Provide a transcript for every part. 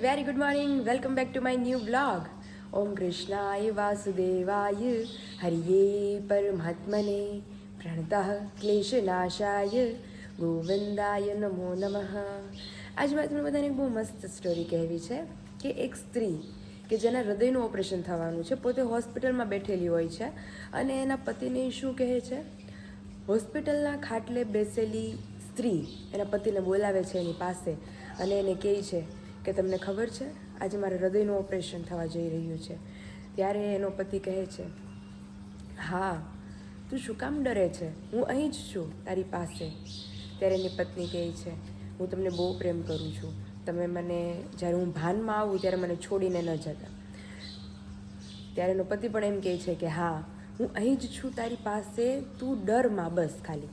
Very good morning welcome back to my new blog ઓમ કૃષ્ણાય વાસુદેવાય હરિયે પરમાત્મને પ્રણતઃ ક્લેશનાશાય ગોવિંદાય નમો નમઃ આજે મેં તમને બધાને બહુ મસ્ત સ્ટોરી કહેવી છે કે એક સ્ત્રી કે જેના હૃદયનું ઓપરેશન થવાનું છે, પોતે હોસ્પિટલમાં બેઠેલી હોય છે અને એના પતિને શું કહે છે? હોસ્પિટલના ખાટલે બેસેલી સ્ત્રી એના પતિને બોલાવે છે એની પાસે અને એને કહે છે કે તમને ખબર છે? આજે મારે હૃદયનું ઓપરેશન થવા જઈ રહ્યું છે. ત્યારે એનો પતિ કહે છે, હા, તું શું કામ ડરે છે? હું અહીં જ છું, તારી પાસે. ત્યારે એની પત્ની કહે છે, હું તમને બહુ પ્રેમ કરું છું. તમે મને, જ્યારે હું ભાનમાં આવું ત્યારે મને છોડીને ન જતા. ત્યારે એનો પતિ પણ એમ કહે છે કે, હા, હું અહીં જ છું, તારી પાસે. તું ડરમાં બસ ખાલી.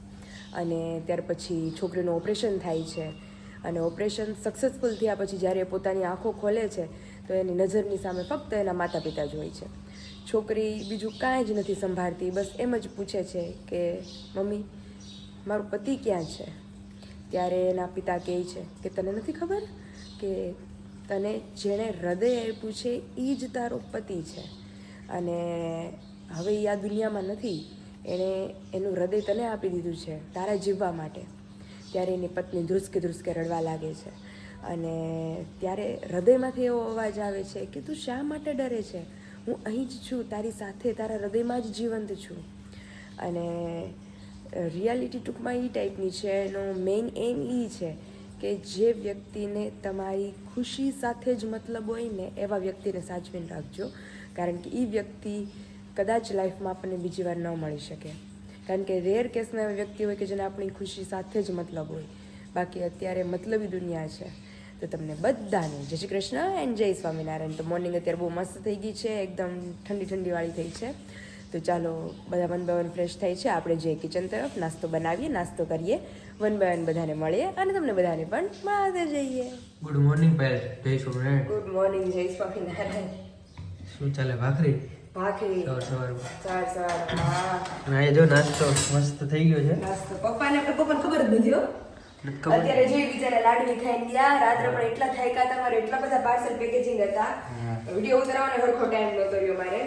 અને ત્યાર પછી છોકરીનું ઓપરેશન થાય છે. અને ઓપરેશન સક્સેસફુલ થયા પછી જ્યારે એ પોતાની આંખો ખોલે છે, તો એની નજરની સામે ફક્ત એના માતા પિતા જ હોય છે. છોકરી બીજું કાંઈ જ નથી સંભાળતી, બસ એમ જ પૂછે છે કે, મમ્મી, મારું પતિ ક્યાં છે? ત્યારે એના પિતા કહે છે કે, તને નથી ખબર કે તને જેણે હૃદય આપ્યું છે એ જ તારો પતિ છે? અને હવે એ આ દુનિયામાં નથી, એણે એનું હૃદય તને આપી દીધું છે, તારા જીવવા માટે. ત્યારે એની પત્ની ધ્રુસકે ધ્રુસકે રડવા લાગે છે. અને ત્યારે હૃદયમાંથી એવો અવાજ આવે છે કે તું શા માટે ડરે છે? હું અહીં જ છું, તારી સાથે, તારા હૃદયમાં જ જીવંત છું. અને રિયાલિટી ટૂંકમાં એ ટાઈપની છે, એનો મેઇન એમ એ છે કે જે વ્યક્તિને તમારી ખુશી સાથે જ મતલબ હોય ને, એવા વ્યક્તિને સાચવીને રાખજો. કારણ કે એ વ્યક્તિ કદાચ લાઈફમાં આપણને બીજી વાર ન મળી શકે. કારણ કે રેર કેસના એવા વ્યક્તિ હોય કે જેને આપણી ખુશી સાથે જ મતલબ હોય. બાકી અત્યારે મતલબી દુનિયા છે. તો તમને બધાને જય શ્રી કૃષ્ણ એન્ડ જય સ્વામિનારાયણ. તો મોર્નિંગ અત્યારે બહુ મસ્ત થઈ ગઈ છે એકદમ ઠંડી ઠંડીવાળી થઈ છે. તો ચાલો બધા વન બાય વન ફ્રેશ થાય છે. આપણે જઈએ કિચન તરફ નાસ્તો બનાવીએ નાસ્તો કરીએ. વન બાય વન બધાને મળીએ અને તમને બધાને પણ મળતે જઈએ. ગુડ મોર્નિંગ પહેલ જય સ્વામિનારાયણ. ગુડ મોર્નિંગ જય સ્વામિનારાયણ. શું ચાલે ભાખરી? ભાખરી. ચાર ચાર હા. જો નાસ્તો મસ્ત થઈ ગયો છે. નાસ્તો. પપ્પાને પપ્પાને ખબર જ નથી હો. અત્યારે જે બિચારા લાડવી ખાઈને ગયા. રાત્રે પણ એટલા થાક્યા હતા મારે એટલા બધા પાર્સલ પેકેજિંગ હતા. વીડિયો ઉતારવાનો હરખો ટાઈમ નતો રહ્યો મારે.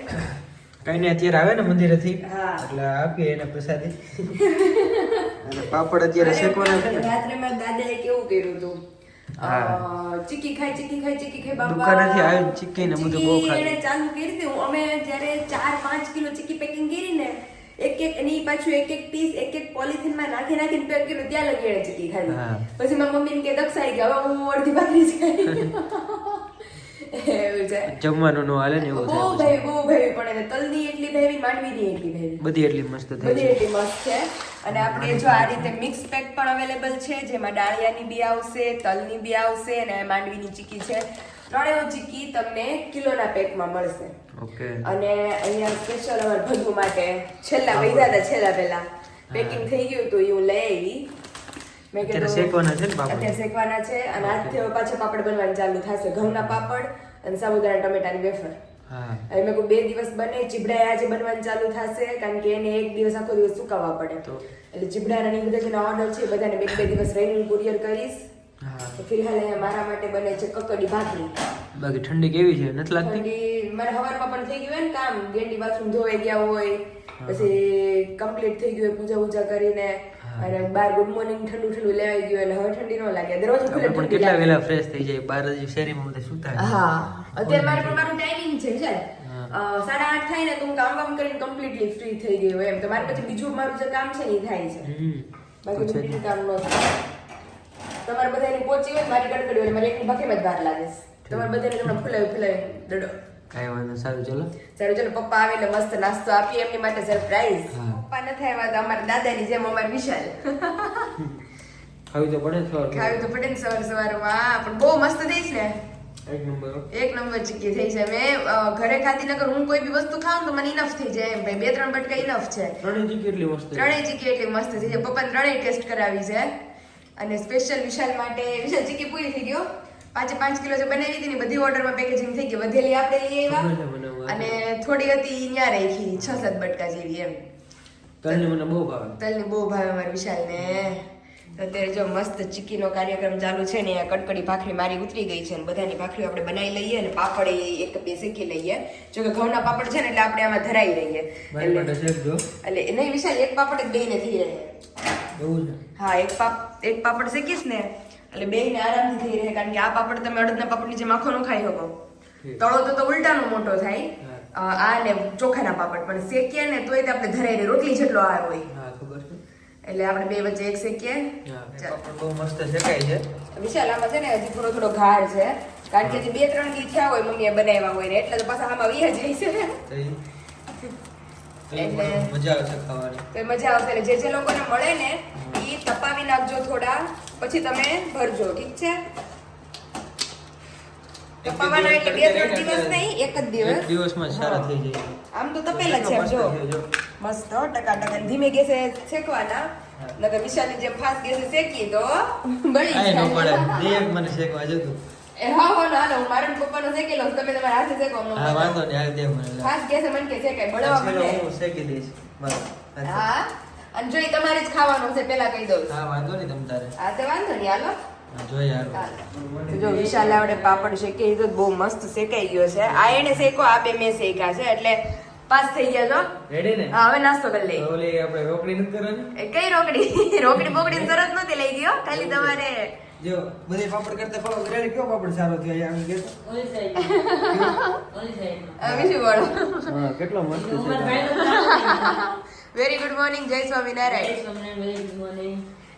કઈ ને અત્યારે આવે ને મંદિરેથી. એટલે આપીએ એને પ્રસાદી. અને પાપડ અત્યારે શેકવાના રાત્રે મારા દાદાએ કેવું કર્યું હતું? હા. ખાય ચીકી ખાઈ ચીકી ખાય બાબા. દુકાનેથી આવીને ચીક્કી ને બધું બહુ ખાય એને ચાલુ કરી દીધું. અમે જ્યારે ચાર પાંચ કિલો ચીકી પેકિંગ કરી ને એક એક એની પાછું એક એક પીસ એક એક પોલિથીનમાં નાખી નાખીને પેક કર્યું ત્યાં લગી એને ચીકી ખાધી. પછી મારી મમ્મીને કે દક્ષાઈ ગયા હવે હું અડધી ભાખરી જ ખાઈ એવું છે. જમવાનું નો હાલે ને એવું બહુ ભાઈ બહુ પણ એને તલની એટલી ભાવી માંડવીની એટલી ભાવી બધી એટલી મસ્ત થાય બધી એટલી મસ્ત છે. અને આપણે જો આ રીતે મિક્સ પેક પણ અવેલેબલ છે જેમાં ડાળિયાની બી આવશે તલની બી આવશે અને માંડવીની ચીકી છે. ત્રણેય ચીકી તમને કિલોના પેકમાં મળશે. ઓકે. અને અહીંયા સ્પેશિયલ અમારા ભગુ માટે છેલ્લા હતા છેલ્લા પહેલા. પેકિંગ થઈ ગયું તો એ હું લઈ આવી. મેં કીધું- શેકવાના છે અત્યારે શેકવાના છે અને આજથી પાછા પાપડ બનવાનું ચાલુ થશે. ઘઉંના પાપડ અને સાબુદાણા ટમેટાની વેફર. હવે મેં બે દિવસ બને ચીબડા આજે બનવાનું ચાલુ થશે કારણ કે એને એક દિવસ આખો દિવસ સુકાવવા પડે. એટલે ચીબડાના ને બધા જેના ઓર્ડર છે બધાને બે બે દિવસ રહીને કુરિયર કરીશ. ફિલહાલ અહીંયા મારા માટે બને છે કકડી ભાખરી. બાકી ઠંડી કેવી છે? નથી લાગતી? ઠંડી મારે હવારમાં પણ થઈ ગયું ને કામ ગેંડી બાથરૂમ ધોવાઈ ગયા હોય પછી કમ્પ્લીટ થઈ ગયું પૂજા પૂજા કરીને. અને બાર ગુડ મોર્નિંગ ઠંડુ ઠંડુ લેવાઈ ગયું એટલે હવે ઠંડી ન લાગે. દરવાજો ખુલે પણ કેટલા વેલા ફ્રેશ થઈ જાય બાર જ શેરીમાં બધા સુતા હા. અત્યારે મારે પણ મારું ટાઈમિંગ છે છે. સાડા આઠ થાય ને તો હું કામ વામ કરીને કમ્પ્લીટલી ફ્રી થઈ ગઈ હોય એમ. તો મારે પછી બીજું મારું જે કામ છે ને એ થાય છે. બાકી. બીજું કામ ન થાય. તમારે બધાની પહોંચી હોય મારી ગડબડી હોય મારે એકની ભાખરીમાં જ લાગે છે. તમારે બધાને તમને ફૂલાવી ફૂલાવી દડો. કાંઈ વાંધો સારું ચલો? સારું ચલો પપ્પા આવે એટલે મસ્ત નાસ્તો આપીએ એમની માટે સરપ્રાઈઝ પપ્પા ન થાય વાત અમારા દાદાની જેમ અમારી વિશાલ. ખાવી તો પડે સવાર ખાવી તો પડે ને સવાર સવારમાં પણ બહુ મસ્ત થઈ છે ને. એક નંબર એક નંબર ચીકી થઈ છે. મેં ઘરે ખાતી નકર હું કોઈ બી વસ્તુ ખાઉં તો મને ઇનફ થઈ જાય એમ. ભાઈ બે ત્રણ બટકા ઇનફ છે. ત્રણેય ચીકી એટલી મસ્ત છે. ત્રણેય ચીકી એટલી મસ્ત થઈ છે. પપ્પાને ત્રણેય ટેસ્ટ કરાવી છે. અને સ્પેશિયલ વિશાલ માટે વિશાલ ચીકી પૂરી થઈ ગયો પાંચે પાંચ કિલો જે બનાવી હતી ને બધી ઓર્ડરમાં પેકેજિંગ થઈ ગઈ. વધેલી આપણે લઈ આવ્યા અને થોડી હતી ત્યાં રાખી છ સાત બટકા જેવી એમ. તલની મને બહુ ભાવે. તલની બહુ ભાવે અમારા વિશાલને. અત્યારે જો મસ્ત ચીકીનો કાર્યક્રમ ચાલુ છે ને કડકડી ભાખરી મારી ઉતરી ગઈ છે ને બધાની ભાખરીઓ આપણે બનાવી લઈએ અને પાપડ એક બે શેકી લઈએ. જો કે ઘઉંના પાપડ છે ને એટલે આપણે આમાં ધરાઈ રહીએ. એટલે નહીં વિશાલ એક પાપડ જ બેને થઈ રહે. હા એક પાપ એક પાપડ શેકીશ ને એટલે બેને આરામથી થઈ રહે કારણ કે આ પાપડ તમે અડદના પાપડની જેમ આખો ન ખાઈ શકો. તળો તો તો ઉલટાનો મોટો થાય. આ ને ચોખાના પાપડ. પણ શેકીએ ને તોય તે આપણે ધરાઈ રોટલી જેટલો આ હોય. એટલે આપણે બે વચ્ચે એક શેકીએ પાપડ બહુ મસ્ત શેકાય છે. વિશાલ આમાં છે ને હજી થોડો થોડો ઘાર છે. કારણ કે હજી બે ત્રણ દી થયા હોય મમ્મીએ બનાવ્યા હોય ને એટલે તો પાછા આમાં વીયા જાય છે તો ઈ- તો ઈ એટલે- બહુ મજા આવશે ખાવાની. મજા આવશે. એટલે જે જે લોકોને મળે ને એ તપાવી નાખજો થોડા. પછી તમે ભરજો ઠીક છે? તપાવવાના એટલે બે ત્રણ દિવસ નહીં એક જ દિવસ? એક દિવસમાં સારા થઈ જાય. આમ તો તપેલા છે મસ્ત જો. મસ્ત ટકા ટકા ધીમે ગેસે શેકવાના. હા. નકર વિશાલની જેમ ફાસ્ટ ગેસે શેકી તો બળી જાય. મને શેકવા જતું. એ હા હો ના હાલો, મારા ને પપ્પાનો શેકેલો છે, તમે તમારા હાથે શેકો અમને હા વાંધો નહીં આ દે મને લા. ફાસ્ટ ગેસે મને કે શેકાય બળવા છેલ્લો હું શેકી દઈશ બરાબર. હા અને જો તમારે જ ખાવાનું છે પેલા કહી દઉં હા વાંધો નહીં તમ તારે હા તો વાંધો નહીં હાલો હા, જોઈએ હાલો. તો જો વિશાલ આવડે પાપડ શેકી એ તો બહુ મસ્ત શેકાઈ ગયો છે આ એને શેકો આ બે મેં શેકા છે એટલે પાસ થઈ ગયા છો રેડી ને હવે નાસ્તો કરી લઈએ ઓલી આપણે રોકડી નથી કરવાની કઈ રોકડી રોકડી બોકડી તરત નથી લઈ ગયો ખાલી તમારે જો બધી પાપડ કરતા ફળો રેડી કયો પાપડ સારો થયો અહીંયા કે ઓલી સાઈડ ઓલી સાઈડ હા કેટલો મસ્ત છે વેરી ગુડ મોર્નિંગ જય સ્વામિનારાયણ. તમને વેરી ગુડ મોર્નિંગ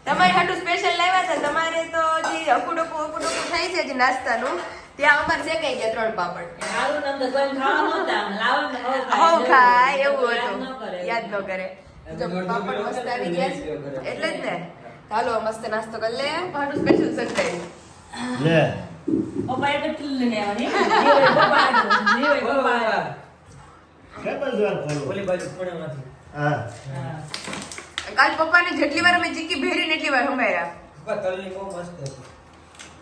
તમારે હાટું સ્પેશિયલ લાવ્યા છે? તમારે તો જે અકુડકું અકુડકું થાય છે જે નાસ્તાનું ત્યાં અમાર છે કઈ ગયા ત્રણ પાપડ. સારું તમને કોઈ ખાવા નહોતા લાવો હો ખાય એવું હતું. યાદ ન કરે. જો પાપડ મસ્ત આવી ગયા. એટલે જ ને. હાલો મસ્ત નાસ્તો કરી લે ભાડું સ્પેશિયલ સર્પ્રાઈઝ લે પપ્પા એક જ લઈને આવવાની જીવે હાટું, જીવે બોલો પપ્પા બાબા. હાટું. કેમ જ વાર ખોલું? ઓલી બાજુ ખૂણામાંથી. હા હા. કાલ પપ્પાને જેટલી વાર અમે ચીક્કી ભેરી ને એટલી વાર હમાયરા પપ્પા તલની બહુ મસ્ત છે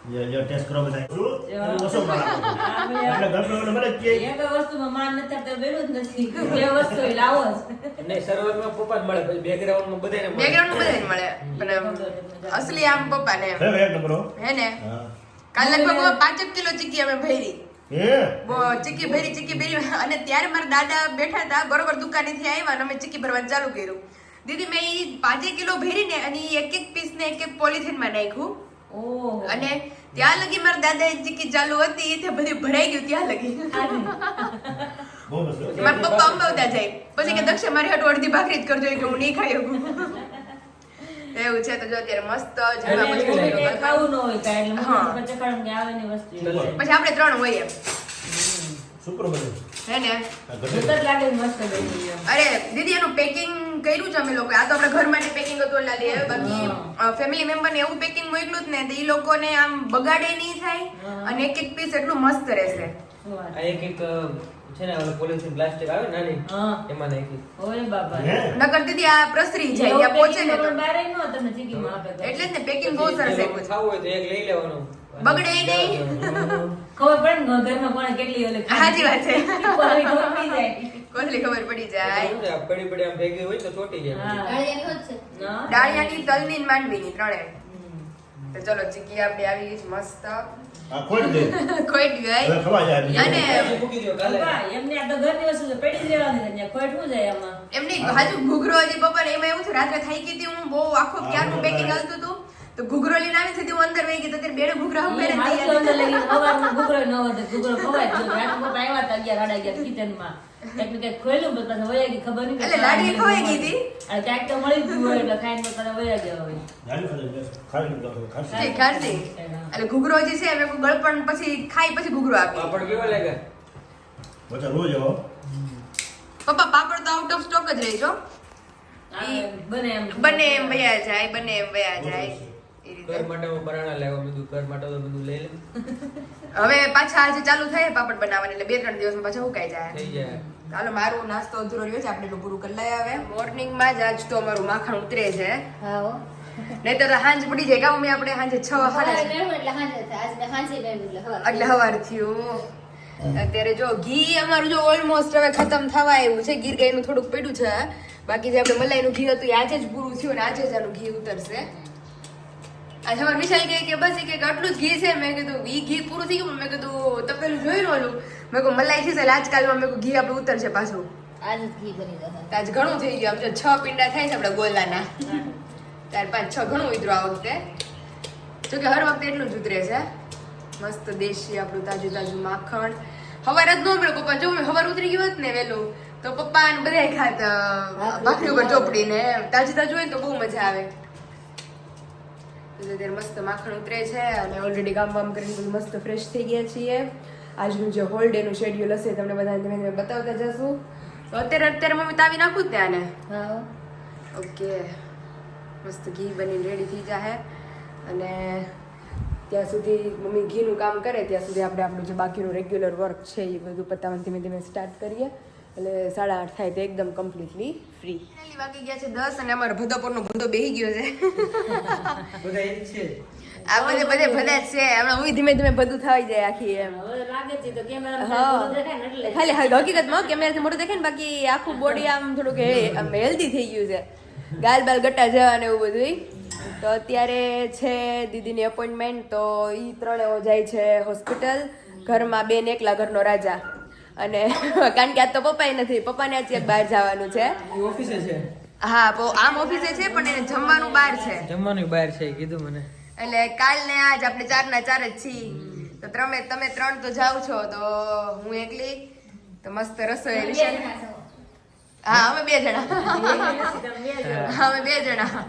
જો જો ટેસ્ટ કરો બધા શું? ઓછો માલ આપો. આ ભાઈ એટલે ઘરનો મને મને જ એક વસ્તુમાં માન નથી આપતા બેલું જ નથી બે વસ્તુ લાવો જ. નહીં સર્વરમાં પપ્પા જ મળે પછી બેકગ્રાઉન્ડમાં બધાને મળે બેકગ્રાઉન્ડ બધાને મળે પણ અસલી આમ પપ્પા ને હવે એક નંબર હે ને. કાલ લગભગ પાંચ કિલો ચીકી અમે ભરી ચીકી ભરી ચીકી ભરી અને ત્યારે મારા દાદા બેઠા હતા બરોબર દુકાનેથી આવ્યા અને અમે ચીક્કી ભરવાનું ચાલુ કર્યું દીદી મેં ઈ પાંચે કિલો ભરીને અને એક એક પીસ ને એક એક પોલિથીનમાં નાખ્યું. અને ત્યાં લગી મારા દાદા ચીક્કી ચાલુ હતી તે બધી ભરાઈ ગયું ત્યાં લગી. બહુ મસ્ત. મારા પપ્પા અંબાવતા જાય. પછી કે દક્ષા મારી હાટુ અડધી ભાખરી જ કરજો કે હું નહીં ખાઈ શકું. એવું છે તો જો અત્યારે મસ્ત ખાવું ન હોય એટલે. પછી આપણે ત્રણ હોય શુક્ર. હે ને? એમ. અરે દીદી એનું પેકિંગ કર્યું છે અમે લોકો. આ તો આપણે ઘર માટે પેકિંગ હતું એટલે દે બાકી ફેમિલી મેમ્બર ને એવું પેકિંગ મોકલું જ ને તો ઈ લોકોને આમ બગાડે નહીં થાય અને એક એક પીસ એટલું મસ્ત રહેશે. આ એક એક છે ને ઓલો પોલિથીન પ્લાસ્ટિક આવે ને નાની હા. એમાં નાખી. ઓય બાબા. નકર દીદી આ પ્રસરી જાય ત્યાં પહોંચે ને તો. બારે નો તમે જીગી માં આપે એટલે જ ને પેકિંગ બહુ સરસ આપ્યું ખાવું હોય તો એક લઈ લેવાનું. બગડે નહીં. ખબર પડે ને ઘરમાં કોણે કેટલી ઓલે સાચી વાત છે. જાય. કોથળી ખબર પડી જાય. પડી પડી આમ ભેગી હોય તો ચોટી જાય? ડાળિયાની તલની ને માંડવીની ત્રણે. તો ચલો ચીકી આપણે આવી ગઈ મસ્ત. રાત્રે થઈ ગઈ હતી હું બહુ આખો ક્યારનું પેકિંગ હાલતું હતું તો ઘૂઘરો લઈને આવી હતી હું અંદર વહી ગઈ તો ત્યારે બેડે ઘૂઘરા ઈ તૈયાર અંદર લઈ સવારમાં ઘૂઘરો ન વધે, ઘૂઘરો ખવાય. રાત્રે પપ્પા આવ્યા હતા અગિયાર, સાડા અગિયાર kitchenમાં. કંઈક ને કંઈક ખોલ્યું, પાછા વયા ગઈ, ખબર નહીં. એટલે લાડી ખોઈ ગઈ હતી? અને ક્યાંક તો મળી ગયું હોય એટલે ખાઈને પણ વયા ગયા હોય. લાડી ખાઈ ખાઈ હવે ખાસી એટલે ઘૂઘરો જે છે મેં ગળપણ પછી ખાઈ પછી ઘૂઘરો આપી પાપડ કેવો લાગે પછી રોજ આવો. પપ્પા પાપડ તો આઉટ ઓફ સ્ટોક જ રહી છો બને એમ. બને એમ વયા જાય બને એમ વયા જાય. ઘર માટે હું બરાણા લેવા બધું ઘર માટે તો બધું લઈ લે. હવે પાછા આજે ચાલુ થાય પાપડ બનાવવાના એટલે બે ત્રણ દિવસમાં પાછા ઉકાઈ જાય. થઈ જાય. ચાલો મારું નાસ્તો અધૂરો રહ્યો છે આપણે પૂરું કરી લઈએ હવે. મોર્નિંગમાં જ આજ તો અમારું માખણ ઉતરે છે. હા. નહીં તો હાંજ પડી જાય કાં આપણે હાંજે છ. એટલે હવાર. થયું. અત્યારે જો ઘી અમારું જો ઓલમોસ્ટ હવે ખતમ થવા આવ્યું છે ગીર ગાયનું થોડુંક પડ્યું છે. બાકી જે આપણે મલાઈનું ઘી હતું એ આજે જ પૂરું થયું અને આજે જ આનું ઘી ઉતરશે. આજે અમારે વિશાલ કહે કે બસ કે આટલું જ ઘી છે. મેં કીધું વી ઘી પૂરું થઈ ગયું? મેં કીધું તપેલું જોઈ લો મેં કહું મલાઈ છે આજકાલમાં મેં કહું ઘી આપણે ઉતરશે પાછું. આજ ઘી બની જશે. આજ ઘણું થઈ ગયું. આમ જો છ પિંડા થાય છે આપણે ગોલાના. ચાર પાંચ છ ઘણું ઉતર્યું આ વખતે. જો કે હર વખતે એટલું જ ઉતરે છે. મસ્ત દેશી આપણું તાજું તાજું માખણ. હવાર જ ન મળે પપ્પા. જો હવાર ઉતરી ગયું હોત ને વહેલું તો પપ્પા ને બધા ખાત ભાખરી ઉપર ચોપડીને તાજું તાજું હોય તો બહુ મજા આવે. અત્યારે મસ્ત માખણ ઉતરે છે અને ઓલરેડી કામ વામ કરીને બધું મસ્ત ફ્રેશ થઈ ગયા છીએ. આજનું જે હોલ ડે નું શેડ્યુલ હશે તમને બધાને ધીમે ધીમે બતાવતા જશું. તો અત્યારે અત્યારે મમ્મી તાવી નાખું ત્યાંને ત્યાં હા. ઓકે. મસ્ત ઘી બની રેડી થઈ જાય અને ત્યાં સુધી મમ્મી ઘીનું કામ કરે ત્યાં સુધી આપણે આપણું જે બાકીનું રેગ્યુલર વર્ક છે એ બધું પતાવવાનું ધીમે ધીમે સ્ટાર્ટ કરીએ. એટલે સાડા આઠ થાય તો એકદમ કમ્પ્લીટલી ફ્રી વાગી ગયા છે દસ અને અમારો ભદોપરનો ભદો બેહી ગયો છે. બધા છે. આ બધે બધે ભદા છે. હમણાં હું ધીમે ધીમે બધું થઈ જાય આખી એમ. હવે લાગે છે તો હા. બધું દેખાય ને એટલે. ખાલી હકીકતમાં કેમેરાથી મોટું દેખાય ને બાકી આખું બોડી આમ થોડુંક આમ હેલ્ધી થઈ ગયું છે. ગાલ બાલ ગટ્ટા જવા ને એવું બધું તો અત્યારે છે દીદીની એપોઇન્ટમેન્ટ તો ઈ ત્રણેય જાય છે હોસ્પિટલ ઘરમાં બેન એકલા ઘરનો રાજા. અને કારણ કે આજ તો પપ્પાએ નથી પપ્પાને આજે બહાર જવાનું છે. ઓફિસે છે? હા તો આમ ઓફિસે છે પણ એને જમવાનું બહાર છે. જમવાનું બહાર છે કીધું મને. એટલે કાલ ને આજ આપણે ચાર ના ચાર જ છીએ. તો તમે તમે ત્રણ તો જાઓ છો તો હું એકલી તો મસ્ત રસોઈ વિશે હા અમે બે જણા. હા અમે બે જણા.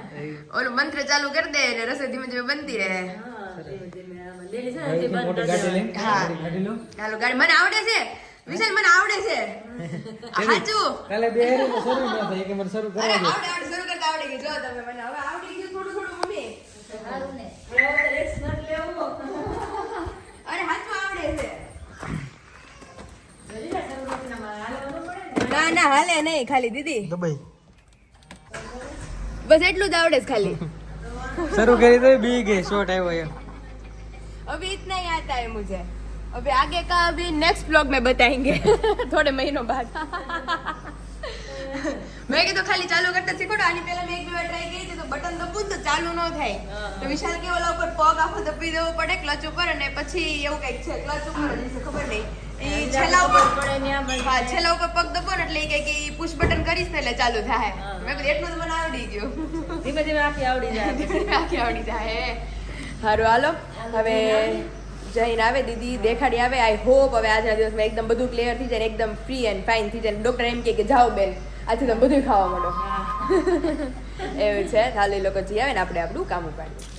ઓલું મંત્ર ચાલુ કરી દે એટલે રસોઈ ધીમે ધીમે બનતી રહે. હા. ગાડી. મને આવડે છે? વિશાલ મને આવડે છે. હાચું. કાલે બે હેરી શરૂ ન થાય કે મને શરૂ કરો આવડે આવડે શરૂ કરતા આવડી ગયું જો તમે મને હવે આવડી ગયું થોડું થોડું મને સારું ના. ના. હાલે નહીં ખાલી દીદી. બસ એટલું જ આવડે છે ખાલી. શરૂ કરી દે બી ગઈ શોટ આવ્યો હવે ઇતના યાદ આયા મુજે अभी आगे का अभी नेक्स्ट ब्लॉग में बताएंगे थोड़े महीनों बाद મેં કીધું ખાલી ચાલુ કરતા શીખો આની પહેલા મેં એક બે વાર ટ્રાય કરી હતી તો બટન દબું ને તો ચાલુ ન થાય તો વિશાલ કે ઓલા ઉપર પગ આખો દબી દેવો પડે ક્લચ ઉપર અને પછી એવું કંઈક છે ક્લચ ઉપર જ હશે, ખબર નહીં એ છેલ્લા ઉપર હા છેલ્લા ઉપર પગ દબો ને એટલે એ કહે કે ઈ પુશ બટન કરીશ ને એટલે ચાલુ થાય મેં કીધું એટલું તો મને આવડી ગયું ધીમે ધીમે આખી આવડી જાય આખી આવડી જાય સારું હાલો હવે જઈને આવે, દીદી દેખાડી આવે. આઈ હોપ હવે આજના દિવસમાં એકદમ બધું ક્લિયર થઈ જાય એકદમ ફ્રી એન્ડ ફાઇન થઈ જાય. ડૉક્ટર એમ કે, જાઓ બેન, આથી તમે બધું ખાવા માંડો. એવું છે. હાલ લોકો જઈ આવે ને આપણે આપણું કામ ઉપાડીએ.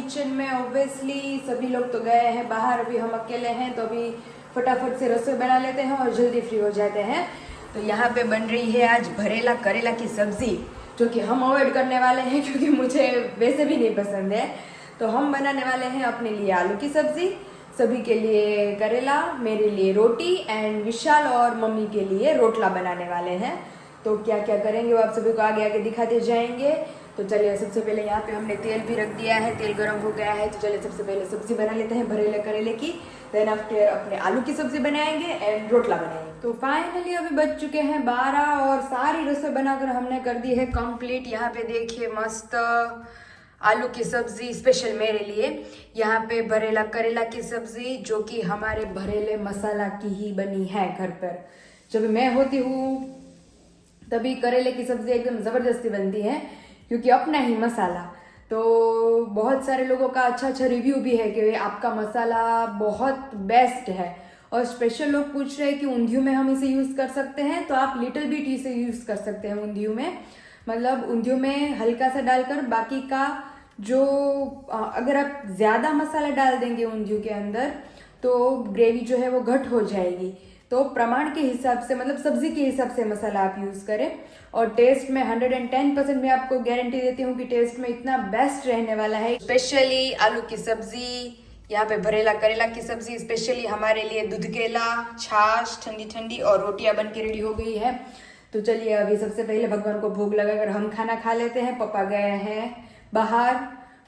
किचन में ऑब्वियसली सभी लोग तो गए हैं बाहर। अभी हम अकेले हैं तो अभी फटाफट से रसोई बना लेते हैं और जल्दी फ्री हो जाते हैं। तो यहाँ पे बन रही है आज भरेला करेला की सब्ज़ी, जो कि हम अवॉइड करने वाले हैं, क्योंकि मुझे वैसे भी नहीं पसंद है। तो हम बनाने वाले हैं अपने लिए आलू की सब्ज़ी, सभी के लिए करेला, मेरे लिए रोटी एंड विशाल और मम्मी के लिए रोटला बनाने वाले हैं। तो क्या क्या करेंगे वो आप सभी को आगे आगे दिखाते जाएँगे। तो चलिए सबसे पहले यहाँ पे हमने तेल भी रख दिया है, तेल गर्म हो गया है तो चलिए सबसे पहले सब्ज़ी बना लेते हैं भरेले करेले की देन आफ्टर अपने आलू की सब्ज़ी बनाएँगे एंड रोटला बनाएँगे। तो फाइनली अभी बच चुके हैं बारह और सारी रसोई बनाकर हमने कर दी है कंप्लीट यहाँ पे देखिए मस्त आलू की सब्ज़ी स्पेशल मेरे लिए। यहाँ पे भरेला करेला की सब्ज़ी जो कि हमारे भरेले मसाला की ही बनी है घर पर। जब मैं होती हूँ, तभी करेले की सब्ज़ी एकदम ज़बरदस्ती बनती है। क्योंकि अपना ही मसाला। तो बहुत सारे लोगों का अच्छा अच्छा रिव्यू भी है कि आपका मसाला बहुत बेस्ट है। और स्पेशल लोग पूछ रहे हैं कि ऊंधियू में हम इसे यूज़ कर सकते हैं तो आप लिटिल बिट इसे यूज़ कर सकते हैं ऊंधियू में। मतलब ऊंधियू में हल्का सा डालकर बाकी का जो अगर आप ज़्यादा मसाला डाल देंगे ऊंधियू के अंदर तो ग्रेवी जो है वो घट हो जाएगी। तो प्रमाण के हिसाब से मतलब सब्ज़ी के हिसाब से मसाला आप यूज़ करें। और टेस्ट में 110 परसेंट मैं आपको गारंटी देती हूँ कि टेस्ट में इतना बेस्ट रहने वाला है। स्पेशली आलू की सब्ज़ी, यहाँ पे भरेला करेला की सब्ज़ी स्पेशली हमारे लिए दूध केला, छाछ ठंडी ठंडी और रोटियाँ बन के रेडी हो गई है। तो चलिए अभी सबसे पहले भगवान को भोग लगाकर हम खाना खा लेते हैं। पापा गए हैं बाहर।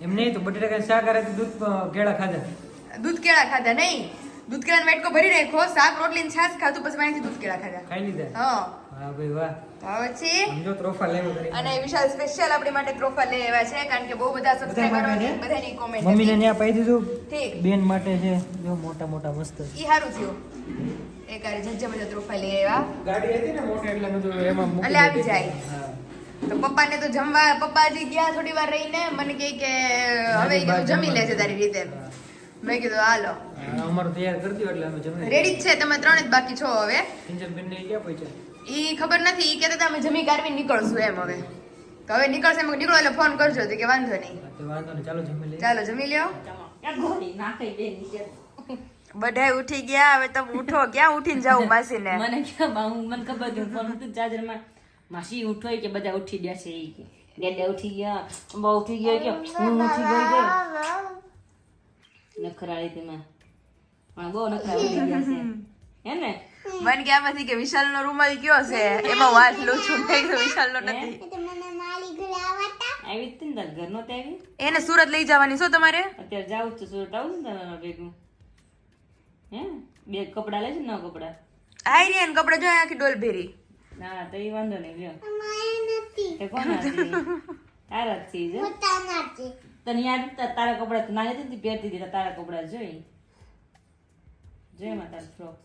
એમ નહીં તો બટેટા શાક કરે દૂધ કેળા ખાધા? દૂધ કેળા ખાધા નહીં. દૂધ કેળા મેટકો ભરી નાખ્યો શાક રોટલી ને છાશ ખાધું પછી માહિતી દૂધ કેળા ખાધા. ખાઈ લીધા? હા. હા ભાઈ વાહ. અને વિશાલ સ્પેશિયલ આપણી માટે ટ્રોફા લઈ આવ્યા છે કારણ કે બહુ બધા સબસ્ક્રાઇબરો બધાની કોમેન્ટ મમ્મીને ત્યાં પાઈ દીધું? ઠીક. બેન માટે છે જો મોટા મોટા મસ્ત. ઈ સારું થયું. એક આરે બધા ટ્રોફા લઈ આવ્યા. ગાડી હતી ને મોટી એટલે બધું એમાં એટલે આવી જાય. હા. તો પપ્પાને તો જમવા પપ્પા હજી ગયા થોડી વાર રહીને મને કહે કે હવે જમી લેજે તારી રીતે. મેં કીધું હાલો. અમારું તૈયાર કરી દો એટલે અમે જમી રેડી જ છે તમે ત્રણે જ બાકી છો હવે. કિંજલ બેન ને ક્યાં પહોંચ્યા? ઈ ખબર નથી ઈ કહેતા હતા અમે જમી કારવી નીકળશું એમ હવે. તો હવે નીકળશે એમ નીકળો એટલે ફોન કરજો તો કે વાંધો નહીં. વાંધો નહીં ચાલો જમી લઈએ. ચાલો જમી લ્યો. બધાય ઉઠી ગયા હવે તમે ઉઠો ક્યાં ઉઠીને જાવ માસીને? મને ક્યાં હું મને ખબર હતી ફોન હતું ચાર્જરમાં માસી ઉઠો કે બધા ઉઠી ગયા છે ઈ કે ડેડા ઉઠી ગયા બહુ ઉઠી ગયા કે હું ઉઠી ગઈ ગઈ? નખરાળી તેમાં. પણ બહુ નખરા ઉઠી ગયા છે. હે ને? મને કે આમાંથી કે વિશાલનો રૂમાલ કયો છે. એમાં વાત લો છું નહીં તો વિશાલનો નથી. આવી હતી ને તાર ઘર નો આવી? એને સુરત લઈ જવાની છો તમારે? અત્યારે જાઉં જ છે સુરત આવું ને તમારા ભેગું. હે? બે કપડા લેજો ને કપડા? આઈ રે કપડા જોઈએ આખી ડોલ ભેરી ના તો એ વાંધો નહીં લ્યો તે કોના હતી? તારા જ છે જો તને યાદ તા- તારા કપડા તું નાની હતી ને તે પહેરતી હતી તો તારા કપડા જોઈ જોઈ એમાં તારા ફ્રોક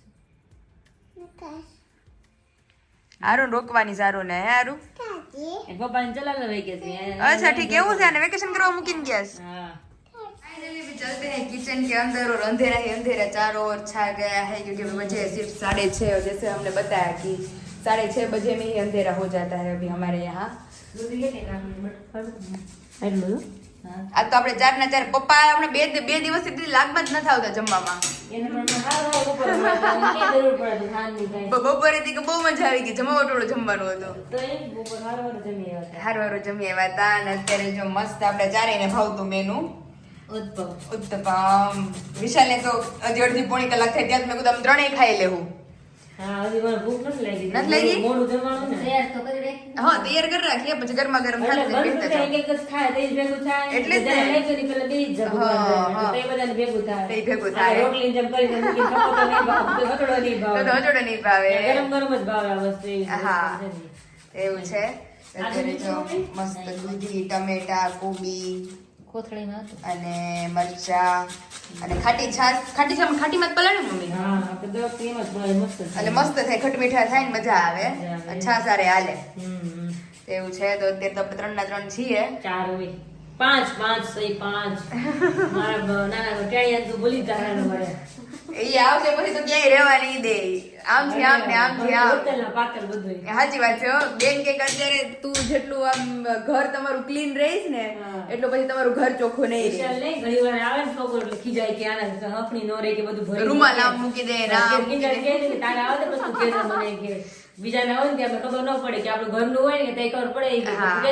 હારું રોકવાની સારું ને હે હારું એ પપ્પાને ચલાવવા વહી ગયા છે અચ્છા ઠીક એવું છે અને વેકેશન કરવા મૂકીને ગયા છે હા फाइनली भी चलते हैं किचन के अंदर और अंधेरा ही अंधेरा चारों ओर छा गया है क्योंकि अभी बजे सिर्फ साढ़े छः और जैसे हमने बताया कि साढ़े छः बजे में ही अंधेरा हो जाता है अभी हमारे यहाँ એટલું હા આ તો આપણે ચાર ના ચાર પપ્પા આપણે બે બે દિવસ સુધી લાગમાં જ નથી આવતા જમવામાં એને પણ હારું હારું ઉપર મળે. ક્યાં જરૂર પડે તો ખાવાની કાંઈ. બ- બપોરે થી કે બહુ મજા આવી ગઈ જમવા ટોળું જમવાનું હતું તો એ બપોર હારું હારું જમી આવ્યા હતા. હારું હારું જમી આવ્યા હતા અને અત્યારે જો મસ્ત આપણે ચારેયને ભાવતું મેનુ ઉદ્ભવ. ઉત્તપમ વિશાલને તો હજી અડધી પોણી કલાક થઈ ત્યાં જ મેં કીધું આમ ત્રણેય ખાઈ લેવું તૈયાર કરી હા તૈયાર કરી રાખીએ પછી ગરમા ગરમ એવી છે. મસ્ત દૂધી ટમેટા કોબી કોથળીમાં હતું. અને મરચા અને ખાટી છાશ ખાટી છાશ ખાટીમાં જ પલાળે મમ્મી? હા આપણે દસ એમ જ મસ્ત એટલે મસ્ત થાય ખટ મીઠા થાય ને મજા આવે. અને છાશ હારે હાલે. હમ, હમ. એવું છે તો અત્યારે તો આપણે ત્રણ ના ત્રણ છીએ. ચાર હોય. પાંચ પાંચ સહી પાંચ. મારા નાના ટેણિયા તો ભૂલી જ ગયા મળે. એ આવશે પછી તો ક્યાંય રહેવા નહીં દે. આમથી આમ. ને આમ હોટલના પાકર સાચી વાત છે બેન કે અત્યારે તું જેટલું આમ ઘર તમારું ક્લીન રહીશ ને એટલું પછી તમારું ઘર ચોખ્ખું નહીં રહે. ઘણી વાર આવે ને છોકરો એટલે ખીજાય કે આના હકની નો રહે કે બધું રૂમાલ આમ મૂકી દે, તારે આવે પછી મને કે. બીજાને હોય ને ત્યાં ખબર ન પડે કે આપણું ઘરનું હોય ને ત્યાં ખબર પડે કે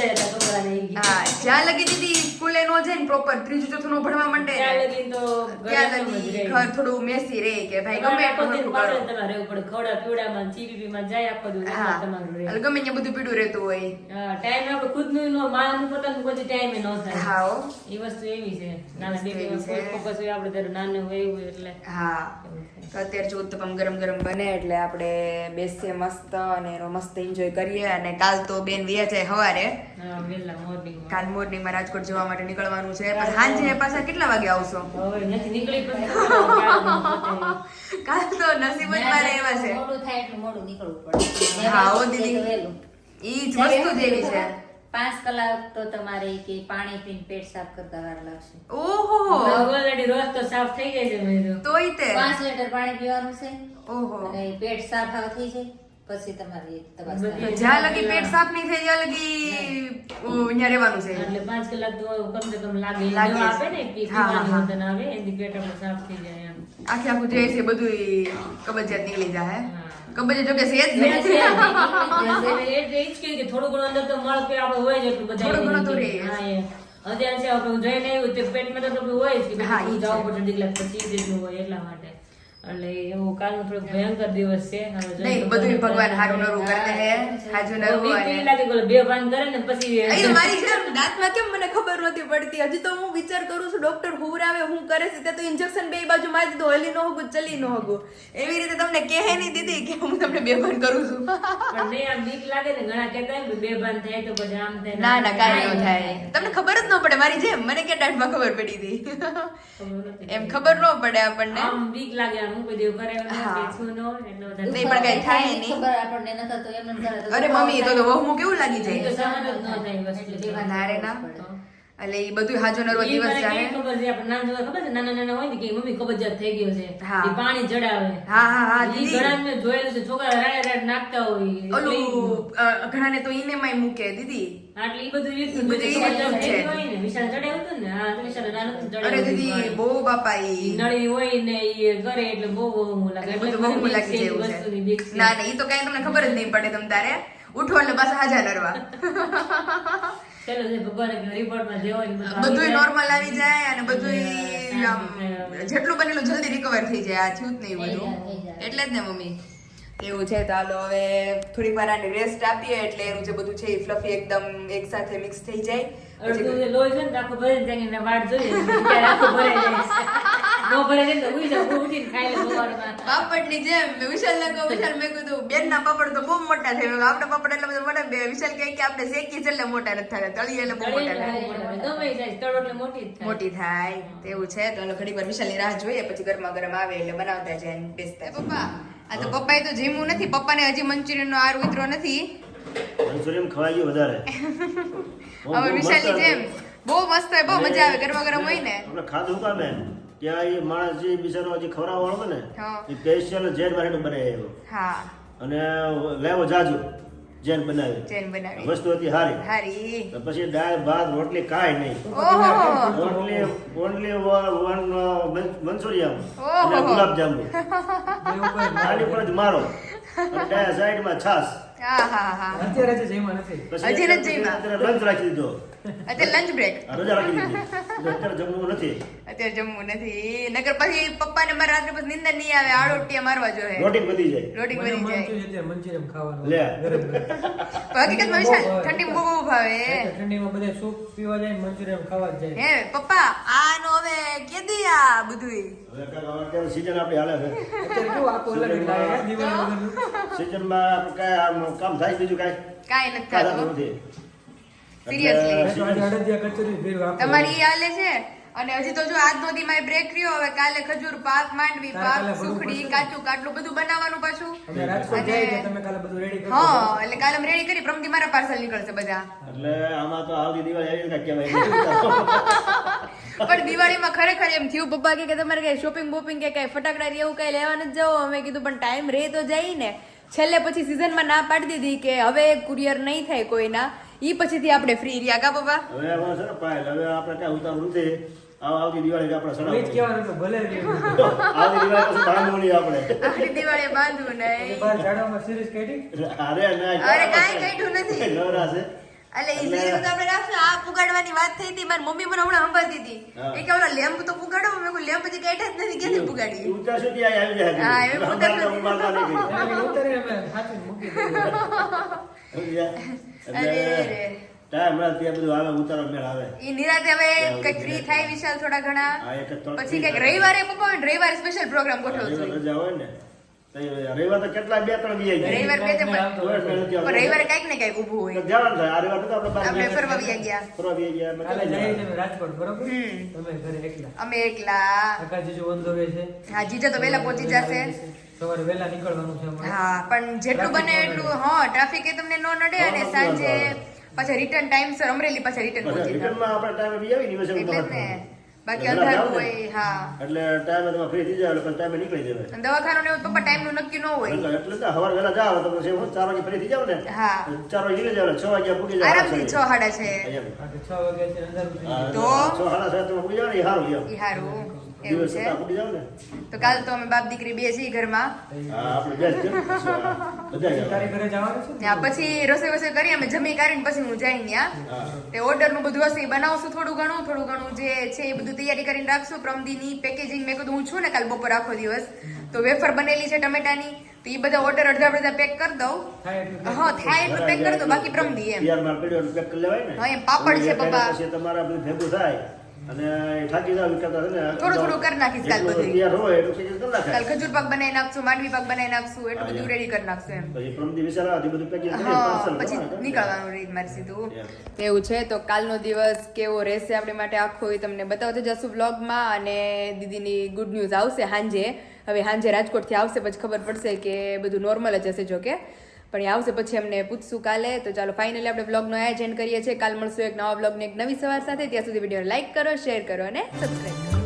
ને છોકરાને હા જ્યાં લગી દીદી સ્કૂલે નો જાય ને પ્રોપર ત્રીજું ચોથું નો ભણવા માંડે ત્યાં લગી તો ત્યાં લગી ઘર થોડું મેસી રહે કે ભાઈ ગમે એટલું દિન કરો. તમારે રહેવું પડે. ખવડા પીવડામાં જીબીબીમાં જાય આખો દિવસ તમારું રહે. ગમે ત્યાં બધું પીડું રહેતું હોય. હા, ટાઈમ આપણે ખુદનું નો માનું પોતાનું બધું ટાઈમે ન થાય. હા એ વસ્તુ એવી છે. નાના બેબી ફોકસ હોય આપણે ત્યારે નાનું હોય એટલે. હા. તો અત્યારે જો ઉત્તપમ ગરમ ગરમ બને એટલે આપણે બેસીએ મસ્ત અને એનો મસ્ત એન્જોય કરીએ. અને કાલ તો બેન વ્યા જાય સવારે. કાલ મોર્નિંગમાં રાજકોટ જવા માટે નીકળવાનું છે. પણ સાંજે પાછા કેટલા વાગે આવશો. કાલ તો નસીબ જ મારે એવા છે. હા, હો દીદી. ઈ જ વસ્તુ જેવી છે. પાંચ કલાક તો તમારે કે પાણી પીને પેટ સાફ કરતા વાર લાગશે. ઓહો! ઓલરેડી રોજ તો સાફ થઈ જાય છે મેં તો. તોય તે. પાંચ લીટર પાણી પીવાનું છે. ઓહો. અને પેટ સાફ આવ થઈ જાય. પછી તમારી તપાસ જ્યાં લગી પેટ સાફ નહીં થઈ જ્યાં લગી અહીંયા રહેવાનું છે. એટલે પાંચ કલાક તો કમ સે કમ લાગે. લાગે આપે ને પીવાની હા. આવે એની પેટ સાફ થઈ જાય એમ. આખે આખું જે છે બધું કબજિયાત નીકળી જાય. હા. જો કે સેજ જ છે. એ જ કે થોડું ઘણું અંદર તો મળ કે આપણે હોય જ એટલું બધા થોડું ઘણું તો રે હા, એ. અત્યારે છે આપણે જોઈને આવ્યું તે પેટમાં તો હોય જ કે હા, એ જવું પડે દીકલા પછી જ હોય એટલા માટે. એટલે એવું કાલનો થોડોક ભયંકર દિવસ છે. નહીં બધું ભગવાન હારું નરું કરતે હે હાજુ નરું હોય. લાગે બોલો બે ભાન કરે ને પછી એ મારી જેમ દાંતમાં કેમ મને ખબર નથી પડતી? હજી તો હું વિચાર કરું છું ડોક્ટર હુરાવે હું કરે છે તે તો ઇન્જેક્શન બે બાજુ મારી દીધું હલી નો હગું ચલી નો હગું. એવી રીતે તમને કહે નહીં દીધી કે હું તમને બેભાન કરું છું. પણ નહીં આમ બીક લાગે ને ઘણા કહેતા હોય બે ભાન થાય તો પછી આમ થાય ના ના કાંઈ ન થાય. તમને ખબર જ ન પડે મારી જેમ. મને કે દાંતમાં ખબર પડી હતી. એમ ખબર ન પડે આપણને. આમ બીક લાગે હું કોઈ દેવ કરે એમ હા. કે શું ન હોય એટલે વધારે નહીં પણ કઈ થાય નહીં ખબર આપણને ન થતું એમ અરે મમ્મી તો બહુ કેવું લાગી એ તો જાય સહન જ ન થાય વસ્તુ. ના ના. એટલે એ બધું હાજો નરવો દિવસ જાય ખબર છે? આપણે નાના જોતા ખબર છે? નાના નાના હોય ને કે મમ્મી કબજિયાત થઈ ગયો છે. હા. પાણી ચડાવે હા હા હા ઈ ઘણા મેં જોયેલું છે. છોકરા રાડે રાડે નાખતા હોય. ઓલું ઘણાને તો ઈને માં મૂકે દીદી. આટલી બધું રીતનું બધું છે. વિશાલ ને. હા વિશાલ નાનું હતું અરે દીદી બહુ બાપા ઈ ઈ નળી હોય ને એ કરે એટલે બહુ બહુ લાગે. એટલે બહુ લાગી જેવું છે. ના ના ઈ તો કઈ તમને ખબર જ નહીં પડે તમ તારે. ઉઠો એટલે પાછા હાજા નરવા. ચાલો જે ભગવાન રિપોર્ટમાં જે હોય બધું. નોર્મલ આવી જાય અને બધું જેટલું બનેલું જલ્દી રિકવર થઈ જાય આ થયું જ નહીં બધું. એટલે જ ને મમ્મી. એવું છે તો હાલો હવે થોડીક વાર આને રેસ્ટ આપીએ એટલે એનું જે બધું છે એ ફ્લફી એકદમ એક સાથે મિક્સ થઈ જાય. અડધું જે લોહી છે ને આખું વાટ જોઈએ. આખું ભરાઈ જાય. છે. ન ભરાઈ જાય ને તો ઉઈ જાવ, ઉઠીને ખાઈ લઉં સવારમાં. પાપડની જેમ વિશાલ કહું વિશાલ મેં કીધું બેનના પાપડ તો બહુ મોટા થાય મેં કીધું, પાપડ એટલે બધા મોટા બે વિશાલ કહે કે આપણે શેકીએ એટલે મોટા નથી થતા. તળીએ એટલે બહુ મોટા થાય. ગમે એ જાય, તળો એટલે મોટી થાય. તેવું છે. તો હાલો વાર વિશાલની રાહ જોઈએ પછી ગરમા ગરમ આવે એટલે બનાવતા જાય બેસતા પપ્પા આ તો પપ્પાએ તો જીમવું નથી. પપ્પાને હજી મંચુરિયન નો આર ઉતરો નથી. મંચુરિયન ખવાઈ ગયું વધારે. હવે વિશાલની જેમ. બહુ મસ્ત હોય બહુ મજા આવે ગરમા ગરમ હોય ને. ખાધું કામે ત્યાં એ માણસ જે બિચારો જે ખવડાવવા વાળો ને એ સ્પેશિયલ જેન માટેનું બનાવ્યો હા. અને લેવો જાજુ જેન બનાવી. બનાવી. વસ્તુ હતી હારી. હારી. પછી દાળ ભાત રોટલી કાંઈ નહીં. ઓહો. ઓનલી ઓનલી વન મંચુરિયન ઓહો. અને ગુલાબ જાંબુ આની પર જ મારો. અને ડાયા સાઈડમાં છાસ હા હા હા. અત્યારે જે જઈમાં નથી. નથી લંચ રાખી દીધો. અત્યારે લંચ બ્રેક આ રજા રાખી દીધી. અત્યારે જમવું નથી. અત્યારે જમવું નથી. નકર પછી પપ્પાને મારા રાત્રે પછી નીંદર નહીં આવે આડો ટીયા મારવા જોઈએ. રોટી વધી જાય. રોટી વધી જાય. મંચુરિયન ખાવાનું. લે. હકીકતમાં વિશાલ ઠંડી બહુ ભાવે એટલે ઠંડીમાં બધા સૂપ પીવા જાય ને મંચુરિયન ખાવા જાય. હે પપ્પા આનો હવે કેદી આ બધું હવે અત્યારે season આપણી હાલે છે. અત્યારે કેવું આખું અલગ લાગે હે, વગરનું. Season માં આપણે કાંઈ કામ થાય બીજું કાંઈ? કાંઈ નથી થતું થતું. નથી. સિરિયસલી. તમારી હાલે છે? અને હજી તો જો આજનો દી મારે બ્રેક રહ્યો હવે કાલે ખજૂર પાક માંડવી પાક સુખડી કાચું કાટલું બધું બનાવવાનું પાછું. અમે રાજકોટ જઈએ તો તમે કાલે બધું રેડી કરી હા એટલે કાલે અમે રેડી કરી પ્રમદી મારા પાર્સલ નીકળશે બધા. એટલે આમાં તો આવતી દિવાળી પણ દિવાળીમાં ખરેખર એમ થયું પપ્પા કે કે તમારે કઈ શોપિંગ બોપિંગ કે કઈ ફટાકડા એવું કઈ લેવા નથી જવો? અમે કીધું પણ ટાઈમ રહે તો જાય ને છેલ્લે પછી સિઝનમાં ના પાડી દીધી કે હવે કુરિયર નહીં થાય કોઈના. ઈ પછીથી આપણે ફ્રી રહ્યા કા બાબા? હવે હવે સર પાયલ હવે આપણે કઈ ઉતારવું નથી. આવતી દિવાળી આપણે એ જ કહેવાનું હતું, ભલે આવતી દિવાળી પછી બાંધવાની આપણે. આખી દિવાળીએ બાંધવું નહીં. બહાર ઝાડવામાં સિરીઝ કાઢી? અરે ના અરે કાંઈ કાઢ્યું નથી. નવરા છે. એટલે ઈ સિરીઝ તો આપણે રાખશું. આ પુગાડવાની વાત થઈ હતી મારી મમ્મી પણ હમણાં સંભાળતી હતી. એ કે ઓલા લેમ્પ તો પુગાડો. મેં કીધું લેમ્પ હજી કાઢ્યા જ નથી ક્યાંથી પુગાડી ઉતાર સુધી આ આવી જાય હા, એ ઉતાર સુધી. ઉમાડવા નહીં ગઈ. એને કે ઉતારીને અમે હાથીને મૂકી દીધું. સમજી ગયા? અરે એટલે ટાઈમ રાત ત્યાં બધું આવે ઉતારો મેળ આવે ઈ નિરાતે હવે કંઈક ફ્રી થાય વિશાલ થોડા ઘણા હા, એક જ ત્રણ પછી કંઈક રવિવારે પપ્પા રવિવારે સ્પેશિયલ પ્રોગ્રામ ગોઠવશું રજા હોય ને રવિવાર તો કેટલા બે ત્રણ દી રવિવાર બે તે પણ તો એ મેળ નથી પણ આવતો. રવિવારે કંઈક ને કંઈક ઊભું હોય જવાનું થાય. આ રવિવાર તો આપણે આપણે ફરવા વયા ગયા. ફરવા વયા ગયા. અમે કાલે ક્યાં જઈએ ગયા? છીએ રાજકોટ બરોબર તમે ઘરે એકલા અમે એકલા કાકા જીજુ વંદોવે છે હા જીજા તો વેલા પહોંચી જશે સવારે વહેલા નીકળવાનું છે હા પણ જેટલું બને એટલું હા ટ્રાફિક એ તમને ન નડે અને સાંજે પાછા રિટર્ન ટાઈમસર અમરેલી પાછા રિટર્ન પહોંચી જાવ રિટર્નમાં આપણે ટાઈમે બી આવી ને પછી એટલે બાકી અંધારું હોય હા. એટલે ટાઈમે તમે ફ્રી થઈ જાવ એટલે ટાઈમે નીકળી જવાય દવાખાનું ને પપ્પા ટાઈમનું નક્કી ન હોય. એટલે તો સવારે વહેલા જાવ તો પછી હું 4 વાગે ફ્રી થઈ જાવ ને. હા. 4 વાગે નીકળી જાવ એટલે છ વાગ્યા પૂગી જાવ આરામથી 6 સાડા છે. એમ. કારણ કે છે અંધારું. તો? છ સાડા સાત તમે પૂગી જાવ ને હારું સારું ઈ હારું એવું છે. તો કાલ તો અમે બાપ દીકરી બે છીએ ઘરમાં. હા, આપણે બેસ્ટ છે. બધા તારી જવાનું. ઘરે જવાનું છે ને? ત્યાં પછી રસોઈ વસોઈ કરી અમે જમી કરીને પછી હું જઈ ત્યાં. હા. તે ઓર્ડરનું બધું હશે એ બનાવશું થોડું ઘણું થોડું ઘણું જે છે એ બધું તૈયારી કરીને રાખશું. પ્રમદીની પેકેજિંગ મેં કીધું હું છું ને કાલ બપોર આખો દિવસ. તો વેફર બનેલી છે ટમેટાની. તો એ બધા ઓર્ડર અડધા અડધા પેક કરી દઉં. હા થાય એટલું પેક કરી દો બાકી પ્રમદી એમ. તૈયાર માલ પડ્યો એટલે પેક કરી લેવાય ને. હા, એમ પાપડ છે પપ્પા. તમારા ભેગું થાય. અને જાવ એ ને થોડું થોડું કરી નાખીશ કાલ બધું. તૈયાર હોય એટલું પેકેજ કરી કાલ ખજૂર પાક બનાવી નાખશું માંડવી પાક બનાવી નાખશું એટલું બધું રેડી કરી નાખશું એમ. પછી પ્રમદી વિચાર આવે બધું પેકેજ કરી પાર્સલ પછી નીકળવાનું રીત મારી સીધું. એવું છે તો કાલનો દિવસ કેવો રહેશે આપણે માટે આખો એ તમને બતાવતો જશું વ્લોગમાં અને દીદીની ગુડ ન્યૂઝ આવશે હાંજે. હવે હાંજે રાજકોટથી આવશે પછી ખબર પડશે કે બધું નોર્મલ જ હશે જો કે પણ એ આવશે પછી અમને પૂછશું કાલે. તો ચાલો ફાઇનલી આપણે વ્લોગનો આયોજન કરીએ છીએ. કાલ મળશું એક નવા બ્લોગને એક નવી સવાર સાથે. ત્યાં સુધી વીડિયો લાઇક કરો શેર કરો અને સબસ્ક્રાઈબ કરો.